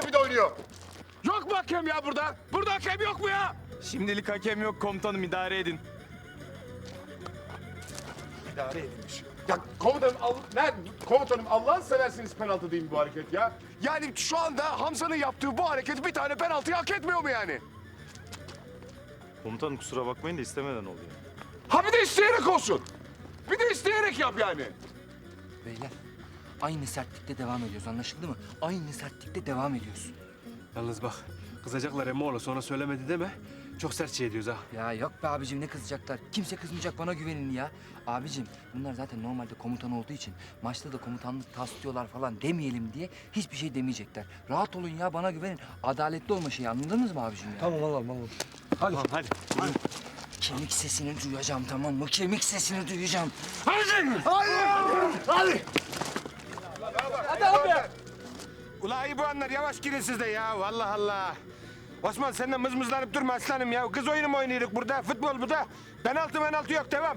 penaltı bir de oynuyor. Yok mu hakem ya burada? Burada hakem yok mu ya? Şimdilik hakem yok komutanım idare edin. İdare edilmiş. Ya komutanım, al, ne, komutanım Allah'ını seversiniz penaltı değil mi bu hareket ya? Yani şu anda Hamza'nın yaptığı bu hareket bir tane penaltıyı hak etmiyor mu yani? Komutanım kusura bakmayın da istemeden oluyor. Ha bir de isteyerek olsun. Bir de isteyerek yap yani. Beyler aynı sertlikte devam ediyoruz anlaşıldı mı? Aynı sertlikte devam ediyoruz. Yalnız bak kızacaklar Emoğlu sonra söylemedi deme. Çok sert şey ediyoruz ha. Ya yok be abicim ne kızacaklar? Kimse kızmayacak bana güvenin ya. Abicim bunlar zaten normalde komutan olduğu için maçta da komutanlık taslıyorlar falan demeyelim diye hiçbir şey demeyecekler. Rahat olun ya bana güvenin. Adaletli olma şeyi anladınız mı abicim ya? Tamam. Tamam hadi. Kemik sesini duyacağım tamam mı? Kemik sesini duyacağım. Ula iyi bu anlar yavaş girin siz de ya. Allah Allah. Osman sen de mızmızlanıp durma aslanım ya. Kız oyunu mu oynuyoruz burada? Futbol bu da. Penaltı penaltı yok devam.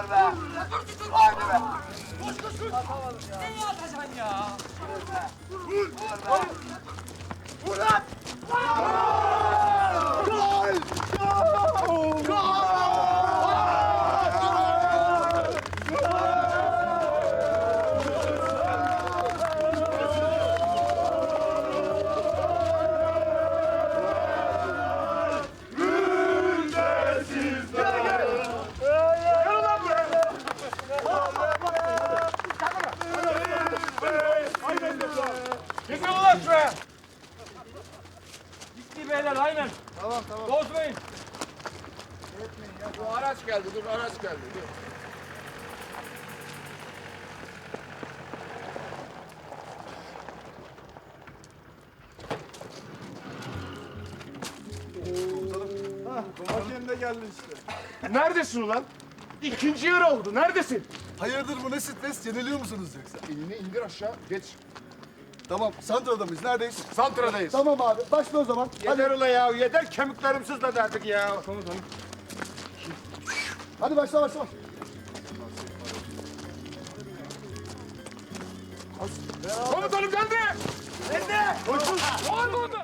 olur be. Vay be. Koş koş koş. Ne atacaksın ya? Olur be. Olur be. Bu araç geldi, dur araç geldi. Dur. Hakem de geldi işte. Neredesin ulan? İkinci yarı oldu, neredesin? Hayırdır bu ne stres? Yeniliyor musunuz yoksa? Elini indir aşağı, geç. Tamam, Santra'da mıyız? Neredeyiz? Santradayız. Tamam abi, başla o zaman. Hadi, Yeter ula ya. Yeter kemiklerim sızladı artık ya. hadi başla, başla. başla. Komutanım geldi. Nerede? Koşun. Var mı orada?